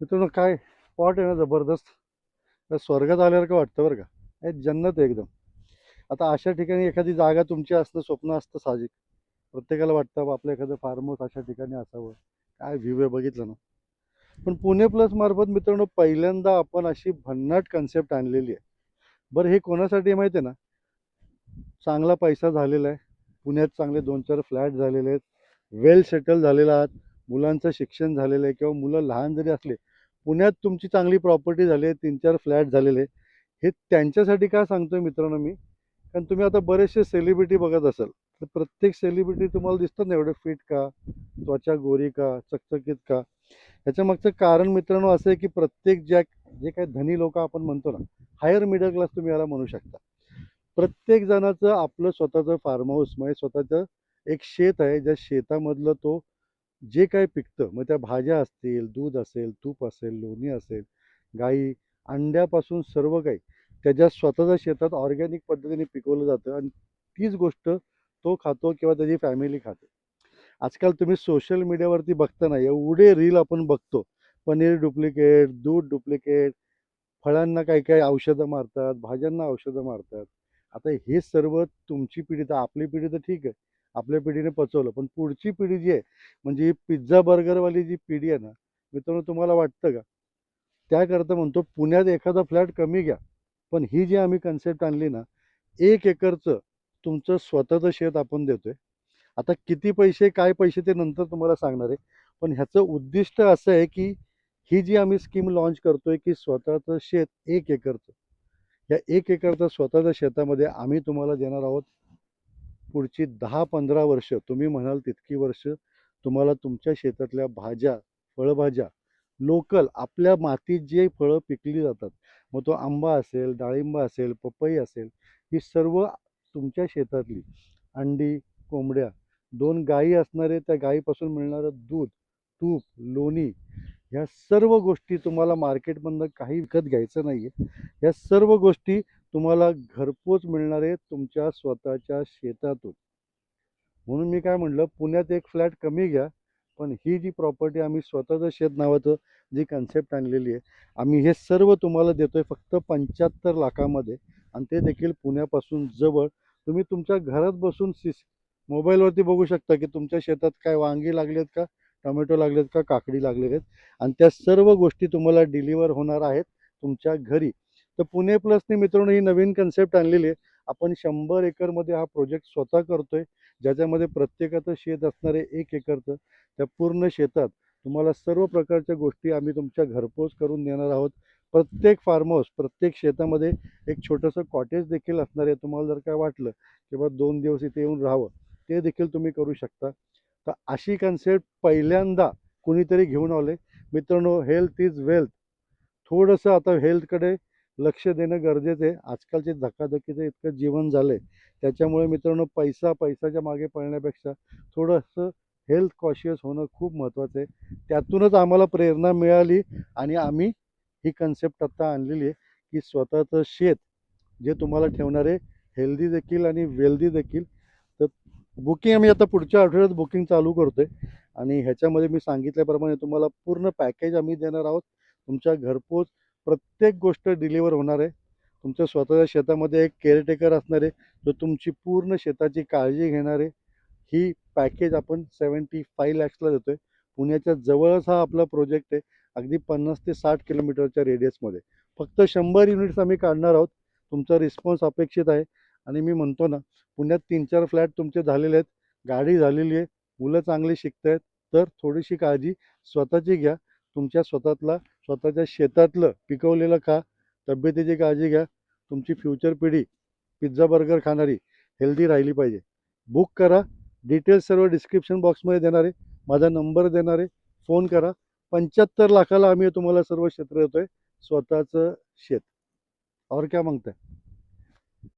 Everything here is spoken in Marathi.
मित्रांनो काय स्पॉट आहे ना जबरदस्त. स्वर्गात आल्यासारखं वाटतं बरं का. हे जन्नत आहे एकदम. आता अशा ठिकाणी एखादी जागा तुमची असणं स्वप्न असतं साहजिक. प्रत्येकाला वाटतं बा आपलं एखादं फार्म हाऊस अशा ठिकाणी असावं. काय व्ह्यू आहे बघितलं ना. पण पुणे प्लस मार्फत मित्रांनो पहिल्यांदा आपण अशी भन्नाट कन्सेप्ट आणलेली आहे. बरं हे कोणासाठी माहिती आहे ना? चांगला पैसा झालेला आहे. पुण्यात चांगले दोन चार फ्लॅट झालेले आहेत. वेल सेटल झालेला आहात. मुलांचं शिक्षण झालेलं आहे. किंवा मुलं लहान जरी असले पुण्यात तुमची चांगली प्रॉपर्टी झाली आहे तीन चार फ्लॅट झालेले हे त्यांच्यासाठी का सांगतोय मित्रांनो मी? कारण तुम्ही आता बरेचसे सेलिब्रिटी बघत असाल. तर प्रत्येक सेलिब्रिटी तुम्हाला दिसतात ना एवढे फिट का त्वचा गोरी का चकचकीत का? ह्याच्या मागचं कारण मित्रांनो असं आहे की प्रत्येक ज्या जे काही धनी लोक आपण म्हणतो ना हायर मिडल क्लास तुम्ही याला म्हणू शकता. प्रत्येक जणाचं आपलं स्वतःचं फार्म हाऊस म्हणजे स्वतःचं एक शेत आहे. ज्या शेतामधलं तो जे काही पिकतं मग त्या भाज्या असतील दूध असेल तूप असेल लोणी असेल गाई अंड्यापासून सर्व काही त्याच्या स्वतःच्या शेतात ऑर्गॅनिक पद्धतीने पिकवलं जातं आणि तीच गोष्ट तो खातो किंवा त्याची फॅमिली खाते. आजकाल तुम्ही सोशल मीडियावरती बघता ना एवढे रील आपण बघतो. पनीर डुप्लिकेट दूध डुप्लिकेट फळांना काही काही औषधं मारतात भाज्यांना औषधं मारतात. आता हे सर्व तुमची पिढी तर आपली पिढी तर ठीक आहे. आपल्या पिढीने पचवलं. पण पुढची पिढी जी आहे म्हणजे ही पिझ्झा बर्गरवाली जी पिढी आहे ना मित्रांनो तुम्हाला वाटतं का? त्याकरता म्हणतो पुण्यात एखादा फ्लॅट कमी घ्या. पण ही जी आम्ही कन्सेप्ट आणली ना एक एकरचं तुमचं स्वतःचं शेत आपण देतोय. आता किती पैसे काय पैसे ते नंतर तुम्हाला सांगणार आहे. पण ह्याचं उद्दिष्ट असं आहे की ही जी आम्ही स्कीम लॉन्च करतोय की स्वतःचं शेत एक एकरचं. या एक एकरचं स्वतःच्या शेतामध्ये आम्ही तुम्हाला देणार आहोत पुढची दहा पंधरा वर्ष तुम्ही म्हणाल तितकी वर्ष तुम्हाला तुमच्या शेतातल्या भाज्या फळभाज्या लोकल आपल्या मातीत जे फळं पिकली जातात मग तो आंबा असेल डाळिंब असेल पपई असेल ही सर्व तुमच्या शेतातली अंडी कोंबड्या दोन गायी असणारे त्या गायीपासून मिळणारं दूध तूप लोणी ह्या सर्व गोष्टी तुम्हाला मार्केटमधनं काही विकत घ्यायचं नाही आहे या सर्व गोष्टी तुम्हाला घरपोच मिळणार आहे तुमच्या स्वतःच्या शेतातून. म्हणून मी काय म्हणलं पुण्यात एक फ्लॅट कमी घ्या पण ही जी प्रॉपर्टी आम्ही स्वतःचं शेत नावाचं जी कन्सेप्ट आणलेली आहे आम्ही हे सर्व तुम्हाला देतो आहे फक्त पंच्याहत्तर लाखामध्ये आणि ते देखील पुण्यापासून जवळ. तुम्ही तुमच्या घरात बसून सी मोबाईलवरती बघू शकता की तुमच्या शेतात काय वांगी लागलेत का टोमॅटो लागलेत का काकडी लागलेले आहेत आणि त्या सर्व गोष्टी तुम्हाला डिलिव्हर होणार आहेत तुमच्या घरी. तर पुणे प्लसने मित्रांनो ही नवीन कन्सेप्ट आणलेली आहे. आपण शंभर एकरमध्ये हा प्रोजेक्ट स्वतः करतोय. ज्याच्यामध्ये प्रत्येकाचं शेत असणारे एक एकरचं. त्या पूर्ण शेतात तुम्हाला सर्व प्रकारच्या गोष्टी आम्ही तुमच्या घरपोच करून देणार आहोत. प्रत्येक फार्म हाऊस प्रत्येक शेतामध्ये एक छोटंसं कॉटेज देखील असणार आहे. तुम्हाला जर काय वाटलं की बा दोन दिवस इथे येऊन राहावं ते देखील तुम्ही करू शकता. तर अशी कन्सेप्ट पहिल्यांदा कुणीतरी घेऊन आले मित्रांनो हेल्थ इज वेल्थ थोडंसं आता हेल्थकडे लक्ष देणं गरजेचं आहे. आजकालचे धकाधकीचं इतकं जीवन झालं आहे त्याच्यामुळे मित्रांनो पैसा पैशाच्या मागे पळण्यापेक्षा थोडंसं हेल्थ कॉशियस होणं खूप महत्त्वाचं आहे. त्यातूनच आम्हाला प्रेरणा मिळाली आणि आम्ही ही कन्सेप्ट आत्ता आणलेली आहे की स्वतःचं शेत जे तुम्हाला ठेवणारे हेल्दी देखील आणि वेल्दी देखील. तर बुकिंग आम्ही आता पुढच्या आठवड्यात बुकिंग चालू करतो आहे आणि ह्याच्यामध्ये मी सांगितल्याप्रमाणे तुम्हाला पूर्ण पॅकेज आम्ही देणार आहोत. तुमच्या घरपोच प्रत्येक गोष्ट डिलिव्हर होणार आहे. तुमच्या स्वतःच्या शेतामध्ये एक केअरटेकर असणार आहे जो तुमची पूर्ण शेताची काळजी घेणार आहे. ही पॅकेज आपण सेवन्टी फाय लॅक्सला देतो आहे पुण्याच्या जवळच हा आपला प्रोजेक्ट आहे. अगदी पन्नास ते साठ किलोमीटरच्या रेडियसमध्ये फक्त शंभर युनिट्स आम्ही काढणार आहोत. तुमचा रिस्पॉन्स अपेक्षित आहे. आणि मी म्हणतो ना पुण्यात तीन चार फ्लॅट तुमचे झालेले आहेत. गाडी झालेली आहे. मुलं चांगली शिकत आहेत तर थोडीशी काळजी स्वतःची घ्या. तुमच्या स्वतःतला स्वतःच्या शेतातलं पिकवलेलं खा तब्येतीची काळजी घ्या. तुमची फ्युचर पिढी पिझ्झा बर्गर खाणारी हेल्दी राहिली पाहिजे. बुक करा. डिटेल्स सर्व डिस्क्रिप्शन बॉक्समध्ये देणारे माझा नंबर देणार आहे. फोन करा. पंच्याहत्तर लाखाला आम्ही तुम्हाला सर्व क्षेत्र देतोय. स्वतःचं शेत. और क्या मागताय?